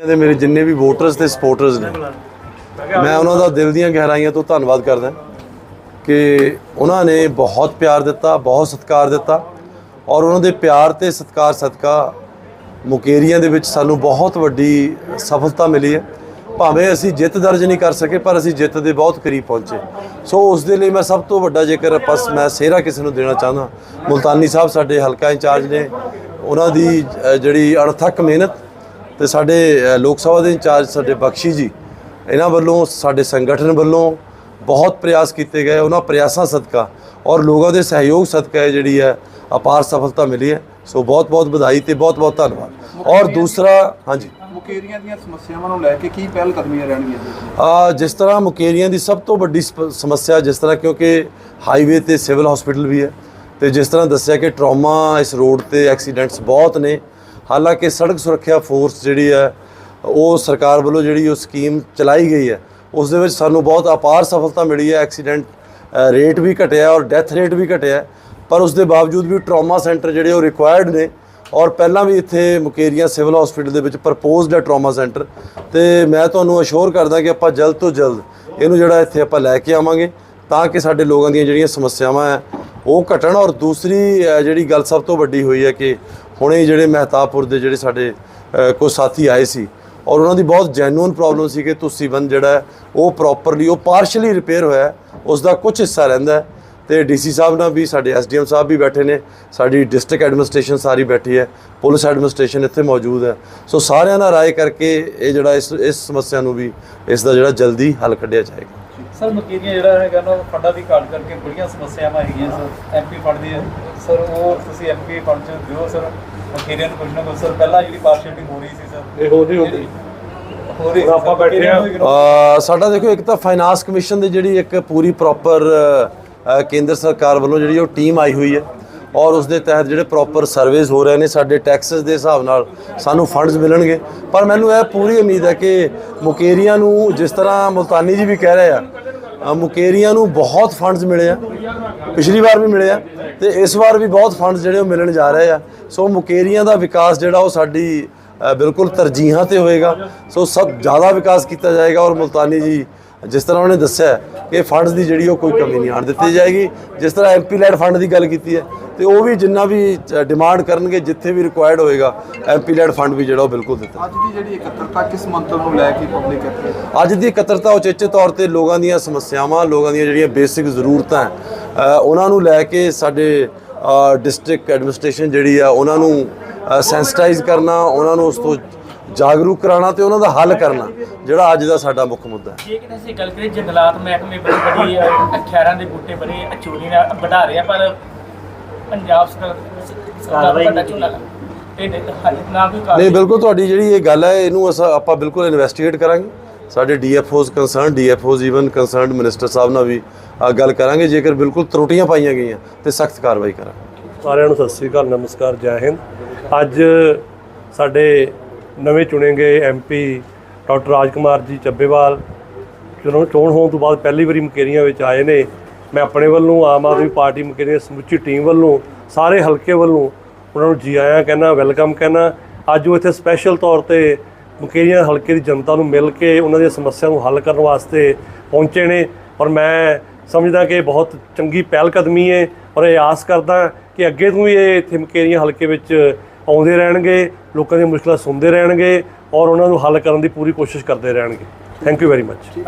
ਦੇ ਮੇਰੇ ਜਿੰਨੇ ਵੀ ਵੋਟਰਸ ਤੇ ਸਪੋਰਟਰਸ ਨੇ, ਮੈਂ ਉਹਨਾਂ ਦਾ ਦਿਲ ਦੀਆਂ ਗਹਿਰਾਈਆਂ ਤੋਂ ਧੰਨਵਾਦ ਕਰਦਾ ਕਿ ਉਹਨਾਂ ਨੇ ਬਹੁਤ ਪਿਆਰ ਦਿੱਤਾ, ਬਹੁਤ ਸਤਿਕਾਰ ਦਿੱਤਾ ਔਰ ਉਹਨਾਂ ਦੇ ਪਿਆਰ ਤੇ ਸਤਿਕਾਰ ਸਦਕਾ ਮੁਕੇਰੀਆਂ ਦੇ ਵਿੱਚ ਸਾਨੂੰ ਬਹੁਤ ਵੱਡੀ ਸਫਲਤਾ ਮਿਲੀ ਹੈ। ਭਾਵੇਂ ਅਸੀਂ ਜਿੱਤ ਦਰਜ ਨਹੀਂ ਕਰ ਸਕੇ, ਪਰ ਅਸੀਂ ਜਿੱਤ ਦੇ ਬਹੁਤ ਕਰੀਬ ਪਹੁੰਚੇ। ਸੋ ਉਸ ਦੇ ਲਈ ਮੈਂ ਸਭ ਤੋਂ ਵੱਡਾ ਜੇਕਰ ਬਸ ਮੈਂ ਸਿਹਰਾ ਕਿਸੇ ਨੂੰ ਦੇਣਾ ਚਾਹੁੰਦਾ, ਮੁਲਤਾਨੀ ਸਾਹਿਬ ਸਾਡੇ ਹਲਕਾ ਇੰਚਾਰਜ ਨੇ, ਉਹਨਾਂ ਦੀ ਜਿਹੜੀ ਅਣਥੱਕ ਮਿਹਨਤ ਤੇ ਸਾਡੇ ਲੋਕ ਸਭਾ ਦੇ ਇੰਚਾਰਜ ਸਾਡੇ ਬਖਸ਼ੀ ਜੀ ਇਹਨਾਂ ਵੱਲੋਂ ਸਾਡੇ ਸੰਗਠਨ ਵੱਲੋਂ ਬਹੁਤ ਪ੍ਰਯਾਸ ਕੀਤੇ ਗਏ ਉਹਨਾਂ ਪ੍ਰਯਾਸਾਂ ਸਦਕਾ ਔਰ ਲੋਕਾਂ ਦੇ ਸਹਿਯੋਗ ਸਦਕਾ ਜਿਹੜੀ ਹੈ ਅਪਾਰ ਸਫਲਤਾ ਮਿਲੀ ਹੈ। ਸੋ ਬਹੁਤ ਬਹੁਤ ਵਧਾਈ ਤੇ ਬਹੁਤ ਬਹੁਤ ਧੰਨਵਾਦ। ਔਰ ਦੂਸਰਾ ਹਾਂਜੀ। ਮੁਕੇਰੀਆਂ ਦੀਆਂ ਸਮੱਸਿਆਵਾਂ ਨੂੰ ਲੈ ਕੇ ਕੀ ਪਹਿਲ ਕਦਮੀਆਂ ਰਹਿਣਗੀਆਂ? ਆ ਜਿਸ ਤਰ੍ਹਾਂ ਮੁਕੇਰੀਆਂ ਦੀ ਸਭ ਤੋਂ ਵੱਡੀ ਸਮੱਸਿਆ ਜਿਸ ਤਰ੍ਹਾਂ ਕਿਉਂਕਿ ਹਾਈਵੇ ਤੇ ਸਿਵਲ ਹਸਪੀਟਲ ਵੀ ਹੈ ਤੇ ਜਿਸ ਤਰ੍ਹਾਂ ਦੱਸਿਆ ਕਿ ਟਰਾਮਾ ਇਸ ਰੋਡ ਤੇ ਐਕਸੀਡੈਂਟਸ ਬਹੁਤ ਨੇ ਹਾਲਾਂਕਿ ਸੜਕ ਸੁਰੱਖਿਆ ਫੋਰਸ ਜਿਹੜੀ ਹੈ, ਉਹ ਸਰਕਾਰ ਵੱਲੋਂ ਜਿਹੜੀ ਉਹ ਸਕੀਮ ਚਲਾਈ ਗਈ ਹੈ, ਉਸ ਦੇ ਵਿੱਚ ਸਾਨੂੰ ਬਹੁਤ ਅਪਾਰ ਸਫਲਤਾ ਮਿਲੀ ਹੈ। ਐਕਸੀਡੈਂਟ ਰੇਟ ਵੀ ਘਟਿਆ ਔਰ ਡੈਥ ਰੇਟ ਵੀ ਘਟਿਆ। ਪਰ ਉਸ ਦੇ ਬਾਵਜੂਦ ਵੀ ਟਰਾਮਾ ਸੈਂਟਰ ਜਿਹੜੇ ਉਹ ਰਿਕੁਆਇਰਡ ਨੇ ਔਰ ਪਹਿਲਾਂ ਵੀ ਇੱਥੇ ਮੁਕੇਰੀਆਂ ਸਿਵਲ ਹਸਪੀਟਲ ਦੇ ਵਿੱਚ ਪ੍ਰਪੋਜ਼ਡ ਹੈ ਟਰਾਮਾ ਸੈਂਟਰ। ਤੇ ਮੈਂ ਤੁਹਾਨੂੰ ਅਸ਼ੋਰ ਕਰਦਾ ਕਿ ਆਪਾਂ ਜਲਦ ਤੋਂ ਜਲਦ ਇਹਨੂੰ ਜਿਹੜਾ ਇੱਥੇ ਆਪਾਂ ਲੈ ਕੇ ਆਵਾਂਗੇ, ਤਾਂ ਕਿ ਸਾਡੇ ਲੋਕਾਂ ਦੀਆਂ ਜਿਹੜੀਆਂ ਸਮੱਸਿਆਵਾਂ ਹੈ, ਉਹ ਘਟਣ ਔਰ ਦੂਸਰੀ ਜਿਹੜੀ ਗੱਲ ਸਭ ਤੋਂ ਵੱਡੀ ਹੋਈ ਹੈ ਕਿ ਹੁਣੇ ਜਿਹੜੇ ਮਹਿਤਾਬਪੁਰ ਦੇ ਜਿਹੜੇ ਸਾਡੇ ਅ, ਸਾਥੀ ਆਏ ਸੀ ਔਰ ਉਹਨਾਂ ਦੀ ਬਹੁਤ ਜੈਨੂਇਨ ਪ੍ਰੋਬਲਮ ਸੀ ਕਿ ਤੁਸੀਂ ਬੰਦ ਜਿਹੜਾ ਉਹ ਪ੍ਰੋਪਰਲੀ ਉਹ ਪਾਰਸ਼ਲੀ ਰਿਪੇਅਰ ਹੋਇਆ ਉਸ ਦਾ ਕੁਝ ਹਿੱਸਾ ਰਹਿੰਦਾ ਹੈ। ਤੇ ਡੀਸੀ ਸਾਹਿਬ ਨਾਲ ਵੀ ਸਾਡੇ ਐਸਡੀਐਮ ਸਾਹਿਬ ਵੀ ਬੈਠੇ ਨੇ ਸਾਡੀ ਡਿਸਟ੍ਰਿਕਟ ਐਡਮਿਨਿਸਟ੍ਰੇਸ਼ਨ ਸਾਰੀ ਬੈਠੀ ਹੈ ਪੁਲਿਸ ਐਡਮਿਨਿਸਟ੍ਰੇਸ਼ਨ ਇੱਥੇ ਮੌਜੂਦ ਹੈ। ਸੋ ਸਾਰਿਆਂ ਨਾਲ ਰਾਏ ਕਰਕੇ ਇਹ ਜਿਹੜਾ ਇਸ ਇਸ ਸਮੱਸਿਆ ਨੂੰ ਵੀ ਇਸ ਦਾ ਜਿਹੜਾ ਜਲਦੀ ਹੱਲ ਕੱਢਿਆ ਜਾਏਗਾ। ਸਰ ਮਕੀਰੀਆਂ ਜਿਹੜਾ ਹੈਗਾ ਨਾ ਫੰਡਾਂ ਦੀ ਘਾਟ ਕਰਕੇ ਬੜੀਆਂ ਸਮੱਸਿਆਵਾਂ ਹੈਗੀਆਂ ਸਰ। ਐਮਪੀ ਫੰਡ ਦੀ ਸਰ ਉਹ ਤੁਸੀਂ ਐਮਪੀ ਫੰਡ ਚ ਦਿਓ ਸਰ। ਮਕੀਰੀਆਂ ਨੂੰ ਕੁਝ ਨਾ ਕੁਝ ਸਰ ਪਹਿਲਾਂ ਜਿਹੜੀ ਪਾਰਸ਼ਲਿਟੀ ਹੋ ਰਹੀ ਸੀ ਸਰ। ਇਹ ਹੋ ਰਹੀ ਹੁੰਦੀ ਹੋ ਰਹੀ ਆਪਾਂ ਬੈਠੇ ਅ, ਸਾਡਾ ਦੇਖੋ ਇੱਕ ਤਾਂ ਫਾਈਨਾਂਸ ਕਮਿਸ਼ਨ ਦੀ ਜਿਹੜੀ ਇੱਕ ਪੂਰੀ ਪ੍ਰੋਪਰ ਕੇਂਦਰ ਸਰਕਾਰ ਵੱਲੋਂ ਜਿਹੜੀ ਉਹ ਟੀਮ ਆਈ ਹੋਈ ਹੈ। ਔਰ ਉਸ ਦੇ ਤਹਿਤ ਜਿਹੜੇ ਪ੍ਰੋਪਰ ਸਰਵੇਸ ਹੋ ਰਹੇ ਨੇ ਸਾਡੇ ਟੈਕਸਸ ਦੇ ਹਿਸਾਬ ਨਾਲ ਸਾਨੂੰ ਫੰਡਸ ਮਿਲਣਗੇ। ਪਰ ਮੈਨੂੰ ਇਹ ਪੂਰੀ ਉਮੀਦ ਹੈ ਕਿ ਮੁਕੇਰੀਆਂ ਨੂੰ ਜਿਸ ਤਰ੍ਹਾਂ ਮੁਲਤਾਨੀ ਜੀ ਵੀ ਕਹਿ ਰਹੇ ਆ ਮੁਕੇਰੀਆਂ ਨੂੰ ਬਹੁਤ ਫੰਡਸ ਮਿਲੇ ਆ। ਪਿਛਲੀ ਵਾਰ ਵੀ ਮਿਲੇ ਆ ਤੇ ਇਸ ਵਾਰ ਵੀ ਬਹੁਤ ਫੰਡਸ ਜਿਹੜੇ ਉਹ ਮਿਲਣ ਜਾ ਰਹੇ ਆ। ਸੋ ਮੁਕੇਰੀਆਂ ਦਾ ਵਿਕਾਸ ਜਿਹੜਾ ਉਹ ਸਾਡੀ ਬਿਲਕੁਲ ਤਰਜੀਹਾਂ ਤੇ ਹੋਏਗਾ। ਸੋ ਸਭ ਜ਼ਿਆਦਾ ਵਿਕਾਸ ਕੀਤਾ ਜਾਏਗਾ ਔਰ ਮੁਲਤਾਨੀ ਜੀ ਜਿਸ ਤਰ੍ਹਾਂ ਉਹਨੇ ਦੱਸਿਆ ਕਿ ਫੰਡਸ ਦੀ ਜਿਹੜੀ ਉਹ ਕੋਈ ਕਮੀ ਨਹੀਂ ਆਣ ਦਿੱਤੀ ਜਾਏਗੀ ਜਿਸ ਤਰ੍ਹਾਂ ਐਮਪੀ ਲੈਡ ਫੰਡ ਦੀ ਗੱਲ ਕੀਤੀ ਹੈ ਤੇ ਉਹ ਵੀ ਜਿੰਨਾ ਵੀ ਡਿਮਾਂਡ ਕਰਨਗੇ ਜਿੱਥੇ ਵੀ ਰਿਕੁਆਇਰਡ ਹੋਏਗਾ ਐਮਪੀ ਲੈਡ ਫੰਡ ਵੀ ਜਿਹੜਾ ਉਹ ਬਿਲਕੁਲ ਦਿੱਤਾ ਅੱਜ ਦੀ ਜਿਹੜੀ ਇਕੱਤਰਤਾ ਕਿਸ ਮੰਤਵ ਨੂੰ ਲੈ ਕੇ ਪਬਲਿਕ ਇੱਥੇ ਅੱਜ ਦੀ ਇਕੱਤਰਤਾ ਉਚੇਚੇ ਤੌਰ ਤੇ ਲੋਕਾਂ ਦੀਆਂ ਸਮੱਸਿਆਵਾਂ ਲੋਕਾਂ ਦੀਆਂ ਜਿਹੜੀਆਂ ਬੇਸਿਕ ਜ਼ਰੂਰਤਾਂ ਉਹਨਾਂ ਨੂੰ ਲੈ ਕੇ ਸਾਡੇ ਡਿਸਟ੍ਰਿਕਟ ਐਡਮਿਨਿਸਟ੍ਰੇਸ਼ਨ ਜਿਹੜੀ ਆ ਉਹਨਾਂ ਨੂੰ ਸੈਂਸਿਟਾਈਜ਼ ਕਰਨਾ ਉਹਨਾਂ ਨੂੰ ਉਸ ਤੋਂ ਜਾਗਰੂਕ ਕਰਾਉਣਾ ਤੇ ਉਹਨਾਂ ਦਾ ਹੱਲ ਕਰਨਾ ਜਿਹੜਾ ਅੱਜ ਦਾ ਸਾਡਾ ਮੁੱਖ ਮੁੱਦਾ ਹੈ। ਜੇ ਕਿਤੇ ਅਸੀਂ ਗੱਲ ਕਰੀਏ ਜੰਗਲਾਤ ਮਹਿਕਮੇ ਬੜੀ ਬੜੀ ਅ, ਖੈਰਾਂ ਦੇ ਬੂਟੇ ਬੜੇ ਚੋਰੀ ਨਾਲ ਵਧਾ ਰਿਹਾ ਪਰ ਪੰਜਾਬ ਸਰਕਾਰ ਝੋਨਾ ਨਹੀਂ- ਬਿਲਕੁਲ ਤੁਹਾਡੀ ਜਿਹੜੀ ਇਹ ਗੱਲ ਹੈ ਇਹਨੂੰ ਅਸਾਂ ਆਪਾਂ ਬਿਲਕੁਲ ਇਨਵੈਸਟੀਗੇਟ ਕਰਾਂਗੇ। ਸਾਡੇ DFOs concern DFOs even concerned minister ਸਾਹਿਬ ਨਾਲ ਵੀ ਗੱਲ ਕਰਾਂਗੇ ਜੇਕਰ ਬਿਲਕੁਲ ਤਰੁੱਟੀਆਂ ਪਾਈਆਂ ਗਈਆਂ ਤੇ ਸਖਤ ਕਾਰਵਾਈ ਕਰਾਂਗੇ। ਸਾਰਿਆਂ ਨੂੰ ਸਤਿ ਸ੍ਰੀ ਅਕਾਲ ਨਮਸਕਾਰ ਜੈ ਹਿੰਦ। ਅੱਜ ਸਾਡੇ ਨਵੇਂ ਚੁਣੇ ਗਏ ਐਮਪੀ ਡਾਕਟਰ ਰਾਜਕੁਮਾਰ ਜੀ ਚੱਬੇਵਾਲ। ਚਲੋ ਚੋਣ ਹੋਣ ਤੋਂ ਬਾਅਦ ਪਹਿਲੀ ਵਾਰੀ ਮਕੇਰੀਆਂ ਵਿੱਚ ਆਏ ਨੇ, ਮੈਂ ਆਪਣੇ ਵੱਲੋਂ, ਆਮ ਆਦਮੀ ਪਾਰਟੀ ਮਕੇਰੀਆਂ ਸਮੁੱਚੀ ਟੀਮ ਵੱਲੋਂ, ਸਾਰੇ ਹਲਕੇ ਵੱਲੋਂ ਉਹਨਾਂ ਨੂੰ ਜੀ ਆਇਆਂ ਕਹਿਣਾ, ਵੈਲਕਮ ਕਹਿਣਾ। ਅੱਜ ਉਹ ਇੱਥੇ ਸਪੈਸ਼ਲ ਤੌਰ ਤੇ ਮਕੇਰੀਆਂ ਹਲਕੇ ਦੀ ਜਨਤਾ ਨੂੰ ਮਿਲ ਕੇ ਉਹਨਾਂ ਦੀਆਂ ਸਮੱਸਿਆ ਨੂੰ ਹੱਲ ਕਰਨ ਵਾਸਤੇ ਪਹੁੰਚੇ ਨੇ। ਔਰ ਮੈਂ ਸਮਝਦਾ ਕਿ ਇਹ ਬਹੁਤ ਚੰਗੀ ਪਹਿਲ ਕਦਮੀ ਹੈ ਔਰ ਇਹ ਆਸ ਕਰਦਾ ਕਿ ਅੱਗੇ ਤੋਂ ਵੀ ਇਹ ਇੱਥੇ ਮਕੇਰੀਆਂ ਹਲਕੇ ਵਿੱਚ ਆਉਂਦੇ ਰਹਿਣਗੇ, ਲੋਕਾਂ ਦੀਆਂ ਮੁਸ਼ਕਲਾਂ ਸੁਣਦੇ ਰਹਿਣਗੇ ਔਰ ਉਹਨਾਂ ਨੂੰ ਹੱਲ ਕਰਨ ਦੀ ਪੂਰੀ ਕੋਸ਼ਿਸ਼ ਕਰਦੇ ਰਹਿਣਗੇ। Thank you very much